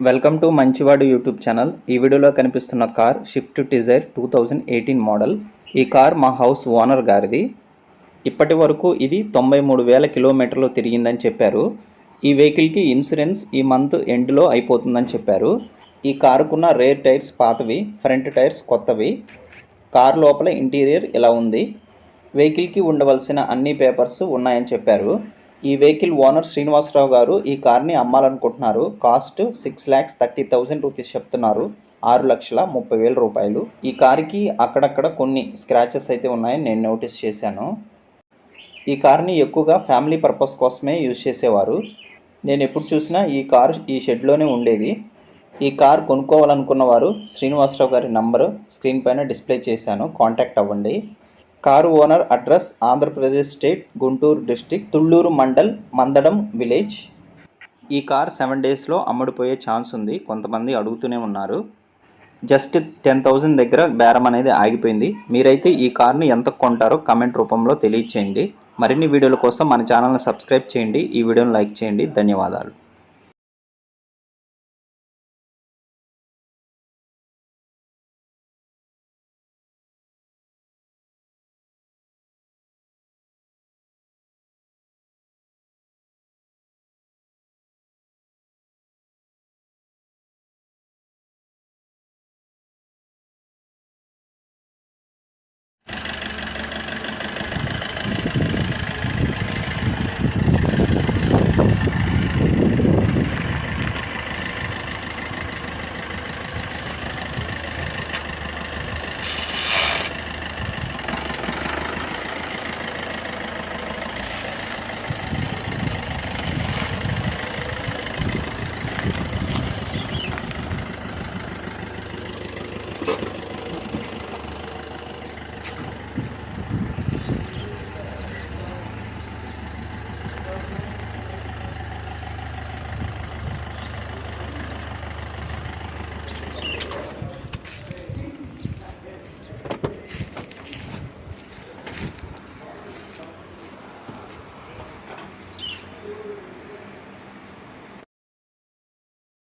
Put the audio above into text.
Welcome to Manchivadu YouTube channel. ఈ వీడియోలో కనిపిస్తున్న car Swift Dzire two thousand eighteen model. ఈ కార్ మా హౌస్ ఓనర్ గారిది. ఇప్పటి వరకు ఇది తొంభై మూడు వేల కిలోమీటర్లు తిరిగిందని చెప్పారు. ఈ వెహికల్కి ఇన్సూరెన్స్ ఈ మంత్ ఎండ్లో అయిపోతుందని చెప్పారు. ఈ కారుకున్న రేర్ టైర్స్ పాతవి ఫ్రంట్ టైర్స్ కొత్తవి. కార్ లోపల ఇంటీరియర్ ఇలా ఉంది. వెహికల్కి ఉండవలసిన అన్ని పేపర్స్ ఉన్నాయని చెప్పారు. ఈ వెహికల్ ఓనర్ శ్రీనివాసరావు గారు ఈ కార్ని అమ్మాలనుకుంటున్నారు. Cost six lakhs thirty thousand rupees చెప్తున్నారు. ఆరు లక్షల ముప్పై వేల రూపాయలు. ఈ కార్కి అక్కడక్కడ కొన్ని స్క్రాచెస్ అయితే ఉన్నాయని నేను నోటీస్ చేశాను. ఈ కార్ని ఎక్కువగా ఫ్యామిలీ పర్పస్ కోసమే యూజ్ చేసేవారు. నేను ఎప్పుడు చూసినా ఈ కార్ ఈ షెడ్లోనే ఉండేది. ఈ కార్ కొనుక్కోవాలనుకున్న వారు శ్రీనివాసరావు గారి నంబరు స్క్రీన్ పైన డిస్ప్లే చేశాను. కాంటాక్ట్ అవ్వండి. Car owner address Andhra Pradesh state Guntur district Thullur mandal Mandadam village. ఈ కార్ సెవెన్ డేస్లో అమ్ముడుపోయే ఛాన్స్ ఉంది. కొంతమంది అడుగుతూనే ఉన్నారు. జస్ట్ టెన్ థౌజండ్ దగ్గర బేరం అనేది ఆగిపోయింది. మీరైతే ఈ కార్ని ఎంత కొంటారో కమెంట్ రూపంలో తెలియచేయండి. మరిన్ని వీడియోల కోసం మన ఛానల్ని సబ్స్క్రైబ్ చేయండి. ఈ వీడియోని లైక్ చేయండి. ధన్యవాదాలు.